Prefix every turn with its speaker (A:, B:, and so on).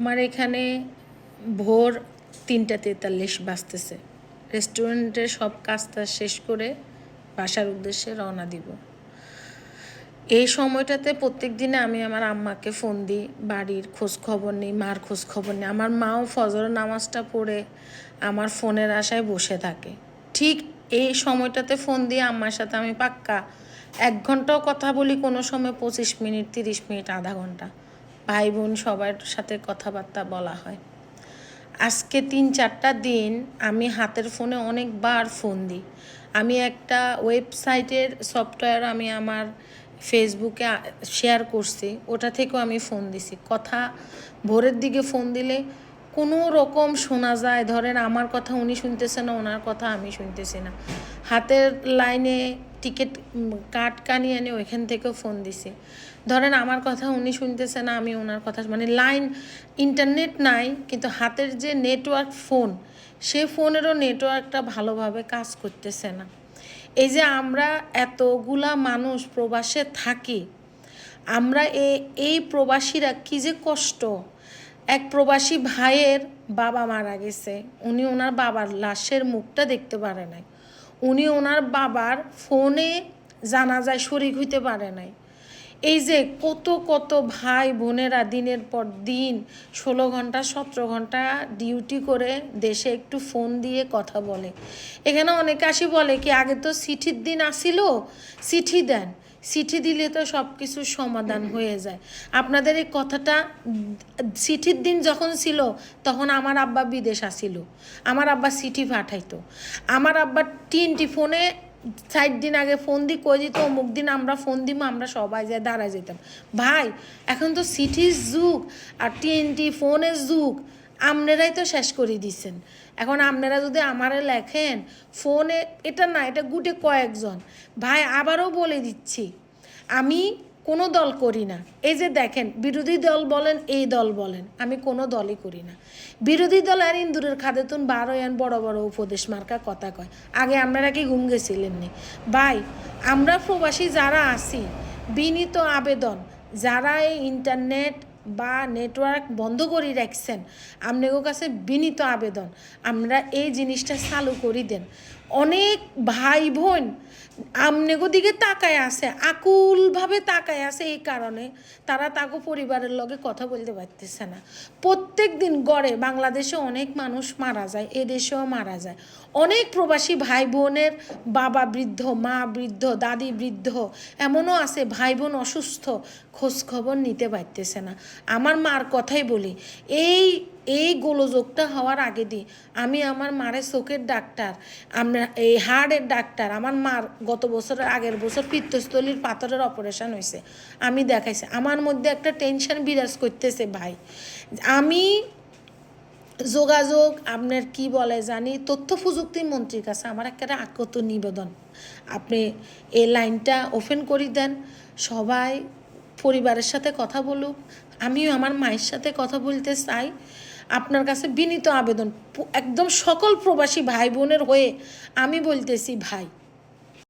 A: আমার এখানে ভোর তিনটা তেতাল্লিশ বাজতেছে। রেস্টুরেন্টের সব কাজটা শেষ করে বাসার উদ্দেশ্যে রওনা দিব। এই সময়টাতে প্রত্যেক দিনে আমি আমার আম্মাকে ফোন দিই, বাড়ির খোঁজ খবর নিই, মার খোঁজ খবর নিই। আমার মাও ফজর নামাজটা পড়ে আমার ফোনের আশায় বসে থাকে। ঠিক এই সময়টাতে ফোন দিয়ে আম্মার সাথে আমি পাক্কা এক ঘন্টাও কথা বলি কোনো সময় পঁচিশ মিনিট, তিরিশ মিনিট, আধা ঘণ্টা। ভাই বোন সবার সাথে কথাবার্তা বলা হয়। আজকে তিন চারটা দিন আমি হাতের ফোনে অনেকবার ফোন দিই। আমি একটা ওয়েবসাইটের সফটওয়্যার আমি আমার ফেসবুকে শেয়ার করছি, ওটা থেকেও আমি ফোন দিছি। কথা ভোরের দিকে ফোন দিলে কোনো রকম শোনা যায়। ধরেন আমার কথা উনি শুনতেছে না, ওনার কথা আমি শুনতেছি না। হাতের লাইনে টিকিট কাট কানিয়ে এনে ওইখান থেকেও ফোন দিছি। ধরেন আমার কথা উনি শুনতেছে না, আমি ওনার কথা মানে লাইন ইন্টারনেট নাই, কিন্তু হাতের যে নেটওয়ার্ক ফোন সে ফোনেরও নেটওয়ার্কটা ভালোভাবে কাজ করতেছে না। এই যে আমরা এতগুলা মানুষ প্রবাসে থাকি, আমরা এ, এই প্রবাসীরা কী যে কষ্ট। এক প্রবাসী ভাইয়ের বাবা মারা গেছে, উনি ওনার বাবার লাশের মুখটা দেখতে পারে নাই। উনি ওনার বাবার ফোনে জানাজায় শরিক হইতে পারে নাই। এই যে কত কত ভাই বোনেরা দিনের পর দিন ষোলো ঘণ্টা, সতেরো ঘণ্টা ডিউটি করে দেশে একটু ফোন দিয়ে কথা বলে। এখানে অনেকে আসি বলে কি, আগে তো চিঠির দিন আসিল, চিঠি দেন। চিঠি দিলে তো সব কিছুর সমাধান হয়ে যায়। আপনাদের এই কথাটা, চিঠির দিন যখন ছিল, তখন আমার আব্বা বিদেশ আসিল। আমার আব্বা চিঠি পাঠাইতো। আমার আব্বা তিনটি ফোনে ষাট দিন আগে ফোন দি, কই দিত অমুক দিন আমরা ফোন দিব আমরা সবাই যায় দাঁড়া যেতাম। ভাই, এখন তো সিটির যুগ আর টিএনটি ফোনের যুগ আপনারাই তো শেষ করে দিচ্ছেন এখন আপনারা যদি আমারে লেখেন, ফোনে, এটা না, এটা গুটে কয়েকজন। ভাই, আবারও বলে দিচ্ছি, আমি কোনো দল করি না। এই যে দেখেন, বিরোধী দল বলেন, এই দল বলেন, আমি কোনো দলই করি না। বিরোধী দল আর ইন্দুরের খাদেতুন বারো এন বড় বড় উপদেশ মার্কা কথা কয়। আগে আপনারা কি ঘুম গেছিলেন নি? ভাই, আমরা প্রবাসী যারা আছি, বিনীত আবেদন, যারা এই ইন্টারনেট বা নেটওয়ার্ক বন্ধ করে রাখছেন আপনাদের কাছে বিনীত আবেদন, আমরা এই জিনিসটা চালু করি দেন। অনেক ভাই বোন আমনেগো দিকে তাকায় আছে আকুলভাবে তাকায় আছে এই কারণে তারা তাকে পরিবারের লগে কথা বলতে পারতেছে না। প্রত্যেক দিন গড়ে বাংলাদেশে অনেক মানুষ মারা যায়, এদেশেও মারা যায়। অনেক প্রবাসী ভাই বোনের বাবা বৃদ্ধ, মা বৃদ্ধ, দাদি বৃদ্ধ, এমনও আছে ভাই বোন অসুস্থ, খোঁজ খবর নিতে পারতেছে না। আমার মার কথাই বলি, এই এই গোলযোগটা হওয়ার আগে দিই আমি আমার মারের চোখের ডাক্তার, আমরা এই হার্টের ডাক্তার, আমার মার গত বছরের আগের বছর পিত্তস্থলীর পাথরের অপারেশন হয়েছে আমি দেখাইছি। আমার মধ্যে একটা টেনশন বিরাজ করতেছে ভাই। আমি যোগাযোগ, আপনার কি বলে জানি তথ্য প্রযুক্তি মন্ত্রীর কাছে আমার একটা আকত নিবেদন। আপনি এই লাইনটা ওপেন করে দেন। সবাই পরিবারের সাথে কথা বলুক। আমিও আমার মায়ের সাথে কথা বলতে চাই। আপনার কাছে বিনীত আবেদন। একদম সকল প্রবাসী ভাই বোনের হয়ে আমি বলতেছি ভাই